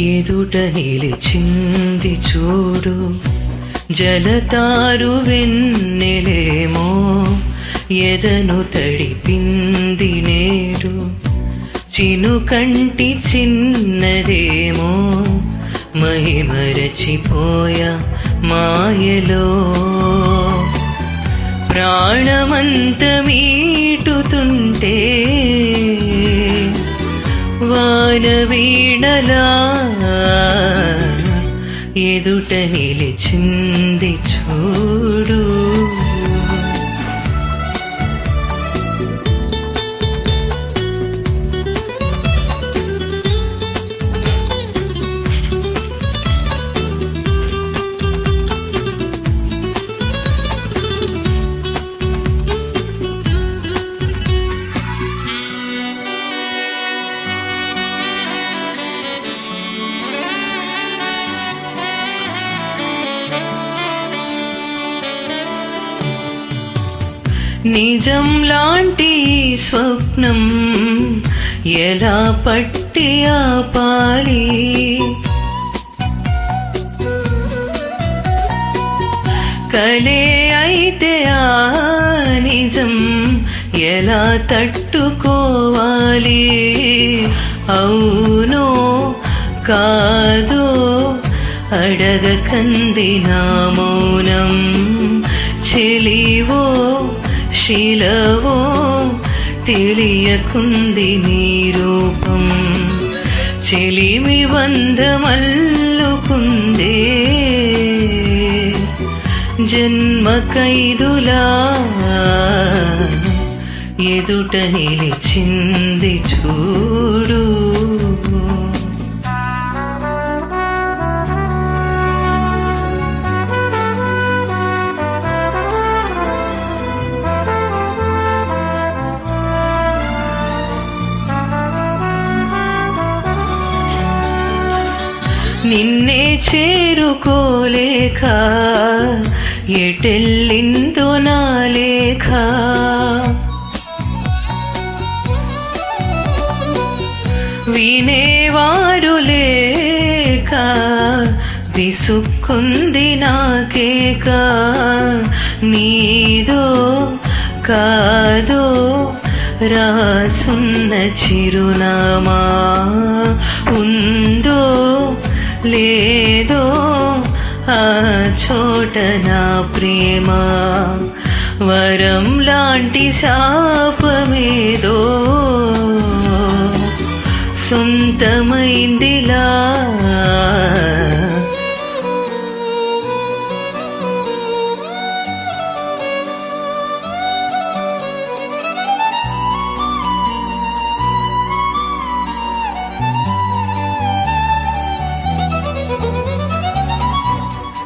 ఎదుట నిలిచింది చూడు. జలతారు వెన్నెలేమో ఎదను తడిపింది నేడు. చిను కంటి చిన్నదేమో మహిమరచిపోయా మాయలో. ప్రాణమంత మీటుతుంటే వాన వీణలా ఎదుట నిలిచింది నిజం లాంటి స్వప్నం ఎలా పట్టి ఆపాలి? కలే అయితే ఆ నిజం ఎలా తట్టుకోవాలి? అవునో కాదో అడగకంది నా మౌనం. చెలివో శిలవో తెలియకుంది నీ రూపం. చెలిమి బంధమల్లుకుందే జన్మ కైదులా ఎదుట నిలిచింది చూడు. నిన్నే చేరుకోలేక ఎటెల్లిందో నా లేఖ. వినేవారు లేక విసుక్కుంది నాకేక నీదో కాదో రాసున్న చిరునామా. లేదో. ఆ చోట నా ప్రేమ. వరం లాంటి శాపమేదో. సొంతమైందిలా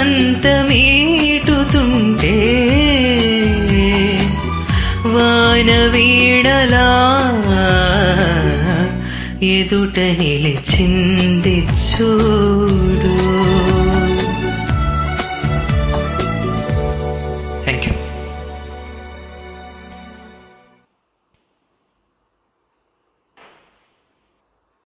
ప్రాణమంత మీటుతుంటే వాన వీడలా ఎదుట నిలిచింది